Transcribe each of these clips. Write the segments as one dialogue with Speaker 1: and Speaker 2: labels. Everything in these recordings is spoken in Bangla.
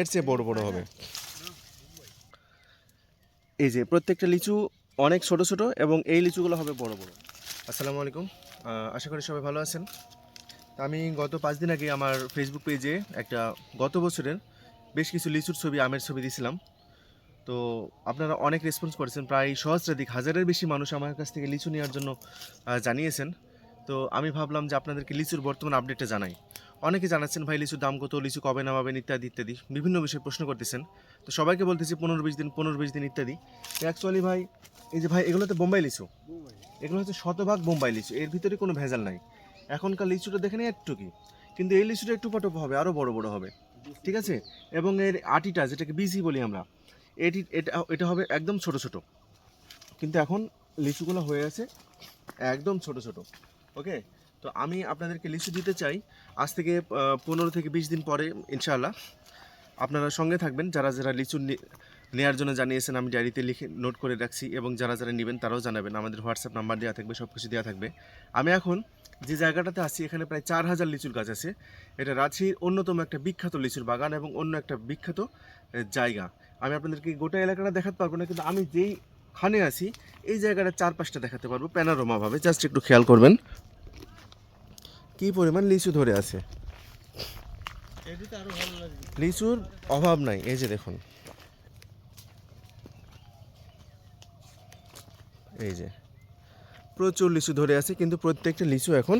Speaker 1: এর চেয়ে বড় বড় হবে। এই যে প্রত্যেকটা লিচু অনেক ছোট ছোট এবং এই লিচুগুলো হবে বড় বড়। আসসালামু আলাইকুম। আশা করি সবাই ভালো আছেন। আমি গত পাঁচ দিন আগে আমার ফেসবুক পেজে একটা গত বছরের বেশ কিছু লিচুর ছবি আমের ছবি দিয়েছিলাম তো আপনারা অনেক রেসপন্স করেছেন প্রায় সহস্রাধিক হাজারের বেশি মানুষ আমার কাছ থেকে লিচু নেওয়ার জন্য জানিয়েছেন। তো আমি ভাবলাম যে আপনাদেরকে লিচুর বর্তমান আপডেটটা জানাই। অনেকে জানাচ্ছেন, ভাই, লিচুর দাম কত? লিচু কবে নামাবেন? ইত্যাদি ইত্যাদি। বিভিন্ন বিষয়ে প্রশ্ন করতেছেন। তো সবাইকে বলতেছি, পনেরো বিশ দিন, পনেরো বিশ দিন, ইত্যাদি। অ্যাকচুয়ালি ভাই, এই যে ভাই এগুলো তো বোম্বাই লিচু। এগুলো হচ্ছে শতভাগ বোম্বাই লিচু। এর ভিতরে কোনো ভেজাল নাই। এখনকার লিচুটা দেখে নিই একটু কি? কিন্তু এই লিচুটা একটু পটপ হবে আরও বড় বড় হবে। ঠিক আছে? এবং এর আটিটা, যেটাকে বিজি বলি আমরা, এটি, এটা এটা হবে একদম ছোট ছোট। কিন্তু এখন লিচুগুলো হয়ে আছে একদম ছোট ছোট। ওকে? তো আমি আপনাদেরকে লিচু দিতে চাই। আজ থেকে পনেরো থেকে বিশ দিন পরে, ইনশাআল্লাহ। আপনারা সঙ্গে থাকবেন। যারা যারা লিচু নে- নেয়ার জন্য জানিয়েছেন, আমি ডায়েরিতে লিখে নোট করে রাখছি এবং যারা যারা নেবেন, তারাও জানাবেন। আমাদের হোয়াটসঅ্যাপ নাম্বার দেওয়া থাকবে সব কিছু দেওয়া থাকবে। আমি এখন যে জায়গাটাতে আছি, এখানে প্রায় চার হাজার লিচুর গাছ আছে। এটা রাঁচির অন্যতম একটা বিখ্যাত লিচুর বাগান এবং অন্য একটা বিখ্যাত জায়গা। আমি আপনাদেরকে গোটা এলাকাটা দেখাতে পারব না, কিন্তু আমি যেই খানে আছি, এই জায়গাটা চারপাশটা দেখাতে পারব প্যানারোমাভাবে জাস্ট একটু খেয়াল করবেন। কি পরিমাণ লিচু ধরে আছে? লিচুর অভাব নাই, এই যে দেখুন। এই যে, প্রচুর লিচু ধরে আছে, কিন্তু প্রত্যেকটা লিচু এখন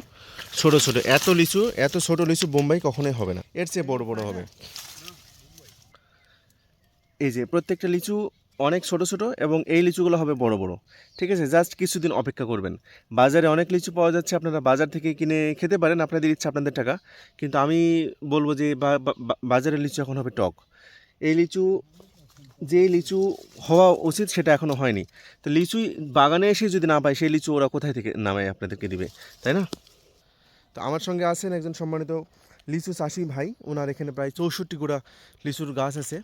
Speaker 1: ছোট ছোট। এত লিচু, এত ছোট লিচু বোম্বাই কখনোই হবে না। এর চেয়ে বড় বড় হবে। এই যে, প্রত্যেকটা লিচু অনেক ছোট ছোট এবং এই লিচুগুলো হবে বড় বড়। ঠিক আছে? জাস্ট কিছুদিন অপেক্ষা করবেন। বাজারে অনেক লিচু পাওয়া যাচ্ছে, আপনারা বাজার থেকে কিনে খেতে পারেন, আপনাদের ইচ্ছা, আপনাদের টাকা। কিন্তু আমি বলব যে বাজারের লিচু এখন হবে টক। এই লিচু, যে লিচু হওয়া উচিত সেটা এখনও হয়নি। তো লিচু বাগানে এসে যদি না পায়, সেই লিচু ওরা কোথায় থেকে নামায় আপনাদেরকে দিবে? তাই না? তো আমার সঙ্গে আছেন একজন সম্মানিত লিচু চাষি ভাই। ওনার এখানে প্রায় চৌষট্টি গোড়া লিচুর গাছ আছে।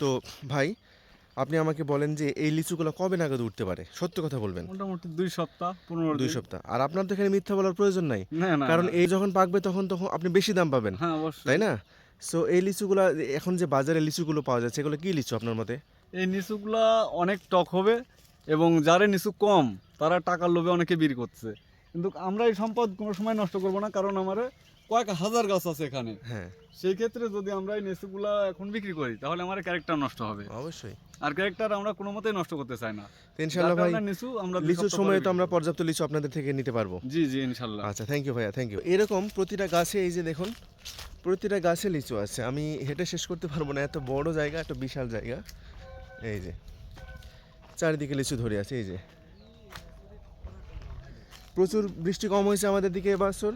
Speaker 1: তো ভাই আপনি আমাকে বলেন যে এই লিচুগুলো কবে নাগাদ উঠতে পারে? সত্য কথা বলবেন।
Speaker 2: মোটামুটি দুই সপ্তাহ পনেরো
Speaker 1: দুই সপ্তাহ। আর আপনার তো এখানে মিথ্যা বলার প্রয়োজন নাই। কারণ এই যখন পাকবে তখন তখন আপনি বেশি দাম পাবেন।
Speaker 2: হ্যাঁ
Speaker 1: তাই না? সো এই লিচুগুলো এখন যে বাজারে লিচুগুলো পাওয়া যাচ্ছে এগুলো কি লিচু আপনার মতে?
Speaker 2: এই নিচুগুলা অনেক টক হবে এবং যারে নিচু কম তারা টাকার লোভে অনেকে বিক্রি করছে কিন্তু আমরা এই সম্পদ কোনো সময় নষ্ট করব না কারণ আমার কয়েক হাজার গাছ আছে এখানে।
Speaker 1: হ্যাঁ।
Speaker 2: সেই ক্ষেত্রে যদি আমরা এই নিচুগুলা এখন বিক্রি করি তাহলে আমার ক্যারেক্টার নষ্ট হবে।
Speaker 1: অবশ্যই।
Speaker 2: আর ক্যারেক্টার আমরা কোনো মতেই নষ্ট করতে চাই না।
Speaker 1: তো ইনশাল্লাহ ভাই
Speaker 2: নিচু আমরা
Speaker 1: লিচুর সময় তো আমরা পর্যাপ্ত লিচু আপনাদের থেকে নিতে পারব।
Speaker 2: জি জি ইনশাল্লাহ
Speaker 1: আচ্ছা থ্যাংক ইউ ভাইয়া থ্যাংক ইউ এরকম প্রতিটা গাছে এই যে দেখুন প্রতিটা গাছে লিচু আছে। আমি হেঁটে শেষ করতে পারব না এত বড় জায়গা এত বিশাল জায়গা। এই যে চারিদিকে লিচু ধরে আছে এই যে। প্রচুর বৃষ্টি কম হয়েছে আমাদের দিকে এবছর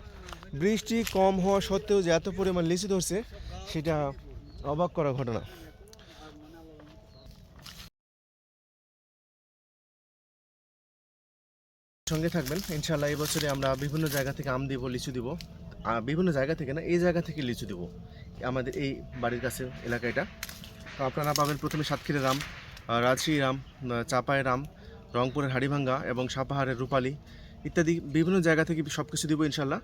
Speaker 1: বৃষ্টি কম হওয়া সত্ত্বেও যে এত পরিমাণ লিচু ধরছে সেটা অবাক করা ঘটনা। সঙ্গে থাকবেন। ইনশাল্লাহ এই বছরে আমরা বিভিন্ন জায়গা থেকে আম দিব লিচু দিব। বিভিন্ন জায়গা থেকে না এই জায়গা থেকে লিচু দিব। আমাদের এই বাড়ির কাছে এলাকা এটা। তো আপনারা পাবেন প্রথমে সাতক্ষীরের রাম রাজশাহী রাম আহ, চাঁপায়ের রাম রংপুরের হাড়িভাঙ্গা এবং সাপাহারের রূপালী। ইত্যাদি বিভিন্ন জায়গা থেকে সব কিছু দিব ইনশাল্লাহ।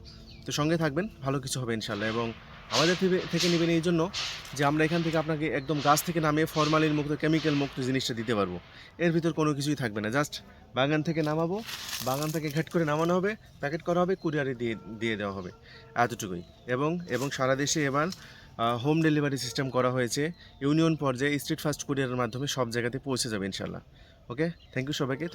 Speaker 1: তো সঙ্গে থাকবেন, ভালো কিছু হবে ইনশাল্লাহ। এবং আমাদের থেকে নেবেন এই জন্য যে আমরা এখান থেকে আপনাকে একদম গাছ থেকে নামিয়ে ফরমালিন মুক্ত কেমিক্যাল মুক্ত জিনিসটা দিতে পারব। এর ভিতর কোনো কিছুই থাকবে না। জাস্ট বাগান থেকে নামাবো, বাগান থেকে ঘাট করে নামানো হবে, প্যাকেট করা হবে, কুরিয়ারে দিয়ে দিয়ে দেওয়া হবে। এতটুকুই। এবং এবং সারা দেশে এবার হোম ডেলিভারি সিস্টেম করা হয়েছে। ইউনিয়ন পর্যায়ে স্ট্রিট ফাস্ট কুরিয়ারের মাধ্যমে সব জায়গাতে পৌঁছে যাবে ইনশাল্লাহ। ওকে থ্যাংক ইউ সবাইকে।